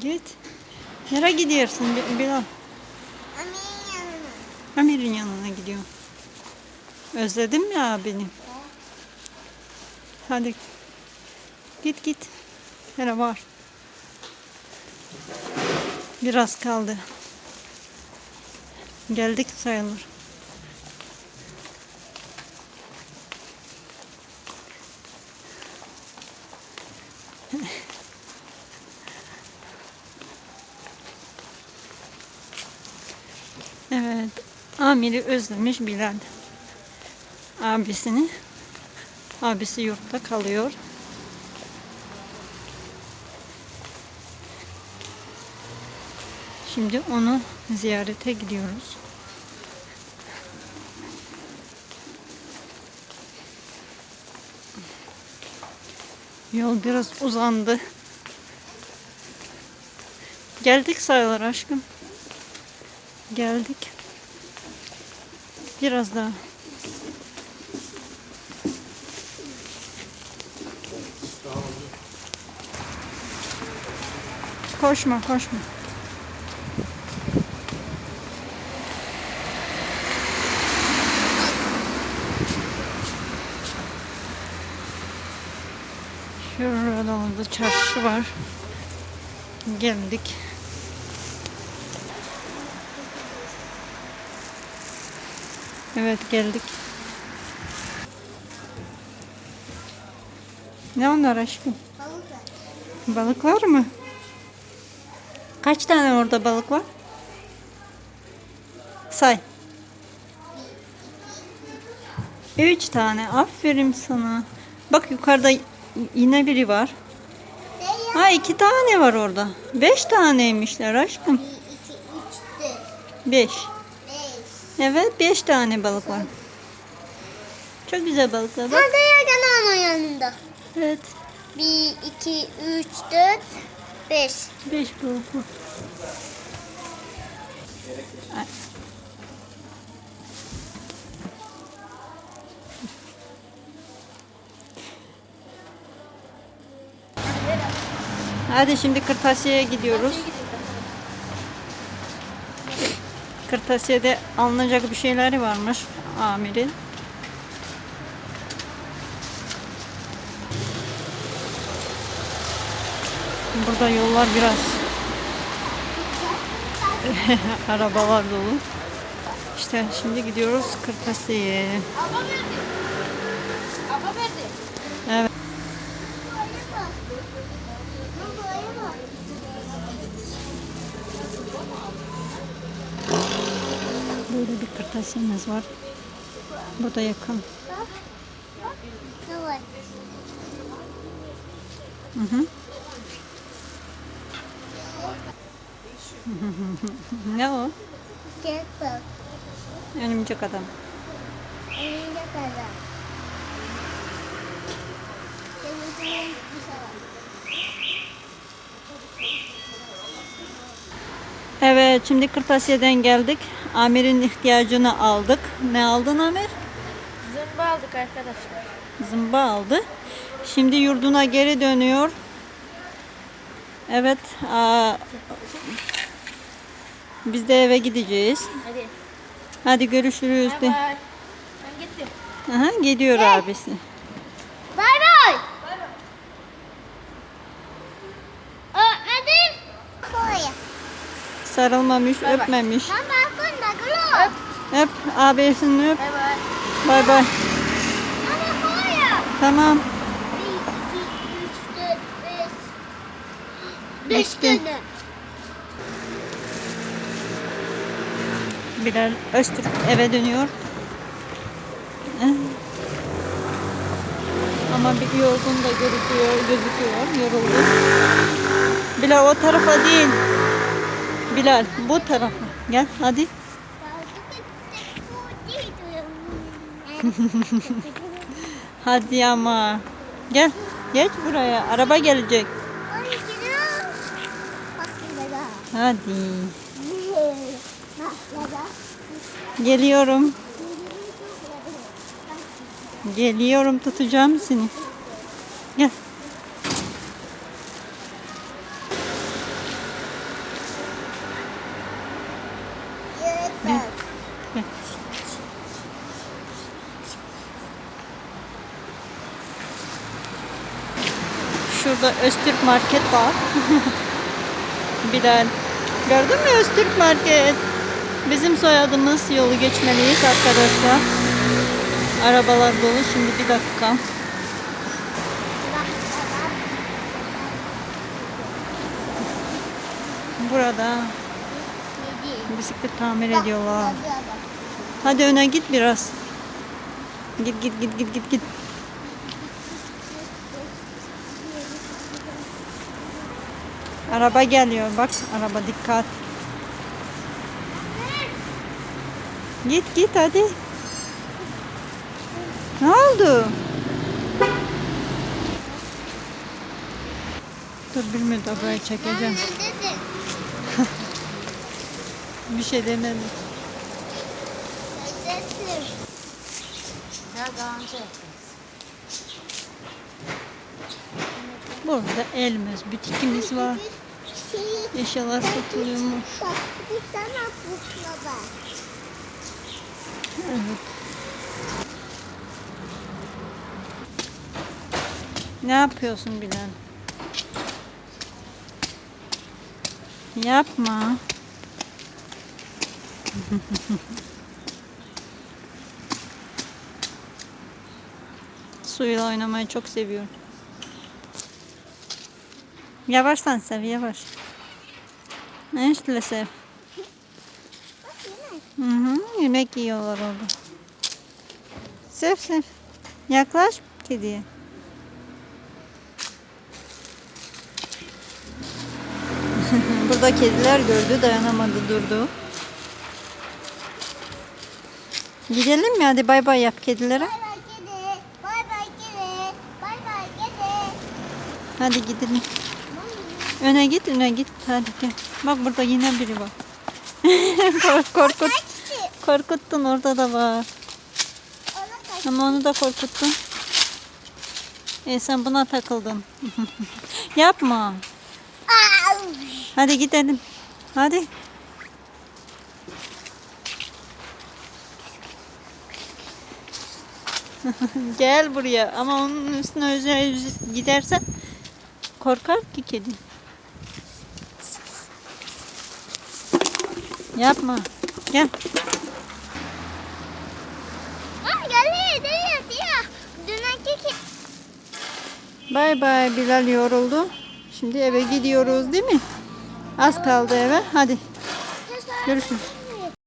Git. Nereye gidiyorsun Bi- Bilal? Amin yanına. Amir'in yanına gidiyorum. Özledim ya abini. Hadi. Git git. Hele var. Biraz kaldı. Geldik sayılır. Evet. Amir'i özlemiş Bilal. Abisini. Abisi yurtta kalıyor. Şimdi onu ziyarete gidiyoruz. Yol biraz uzandı. Geldik sayılır aşkım. Geldik. Biraz daha. Koşma koşma. Şurada da çarşı var. Geldik. Evet geldik. Ne onlar aşkım? Balık. Balık var mı? Kaç tane orada balık var? Say. Üç tane. Aferin sana. Bak yukarıda yine biri var. Ha iki tane var orada. Beş taneymişler aşkım. Bir, iki, üç, dört, Beş. Evet beş tane balık var. Çok güzel balıklar bak. Hadi ya onun yanında. Evet. Bir, iki, üç, dört, beş. Beş balık var. Hadi şimdi kırtasiyeye gidiyoruz. Kırtasiyede alınacak bir şeyleri varmış amirin. Burada yollar biraz arabalar dolu. İşte şimdi gidiyoruz Kırtasiye'ye. Abla verdi. Abla verdi. Evet. Böyle bir kırtasiyemiz var. Bu da yakın. Hı hı. ne o? Bak. Örümcek adam. Elinde kadar. Senin için bir şey var. Evet şimdi kırtasiyeden geldik. Amir'in ihtiyacını aldık. Ne aldın Amir? Zımba aldık arkadaşlar. Zımba aldı. Şimdi yurduna geri dönüyor. Evet. aa, biz de eve gideceğiz. Hadi. Hadi görüşürüz. Bay bay. Ben gittim. Aha, gidiyor abisi. Bay bay. Öpmedim. Koy. Sarılmamış, öpmemiş. Mama kunda glo. Öp abisini öp. Bay bay. Bay bay. Tamam. Tane. Bilal Öztürk eve dönüyor. Eh. Ama bir yorgun da gözüküyor, gözüküyor. Yoruldu. Bilal o tarafa değil. Bilal bu tarafa. Gel hadi. Hadi ama. Gel. Geç buraya. Araba gelecek. Hadi. Geliyorum. Geliyorum tutacağım seni. Gel. Şurada Öztürk Market var. Bilal. Gördün mü Öztürk Market? Bizim soyadımız yolu geçmeliyiz arkadaşlar. Arabalar dolu. Şimdi bir dakika. Burada bisiklet tamir ediyorlar. Hadi öne git biraz. Git git git git git git. Araba geliyor bak araba dikkat. Git git hadi. Ne oldu? Dur bir müddet burayı çekeceğim. Bir şey demedim. Burada Elmez butikimiz var. Eşyalar satılıyormuş. Evet. Ne yapıyorsun Bilal? Yapma. Suyla oynamayı çok seviyorum. Yavaş sen sev, yavaş. Ne işte sev. Hı hı, yemek yiyorlar orada. Sev sev. Yaklaş kediye. Burada kediler gördü, dayanamadı, durdu. Gidelim mi? Hadi bay bay yap kedilere. Bay bay kedi. Bay bay kedi. Bay bay kedi. Hadi gidelim. Öne git, öne git. Hadi gel. Bak burada yine biri var. Kork- Korkut. Korkuttun orada da var. Ama onu da korkuttun. E sen buna takıldın. Yapma. Hadi gidelim. Hadi. Gel buraya ama onun üstüne özel gidersen korkar ki kedi. Yapma. Gel. Bay bay Bilal yoruldu. Şimdi eve gidiyoruz değil mi? Az kaldı eve. Hadi görüşürüz.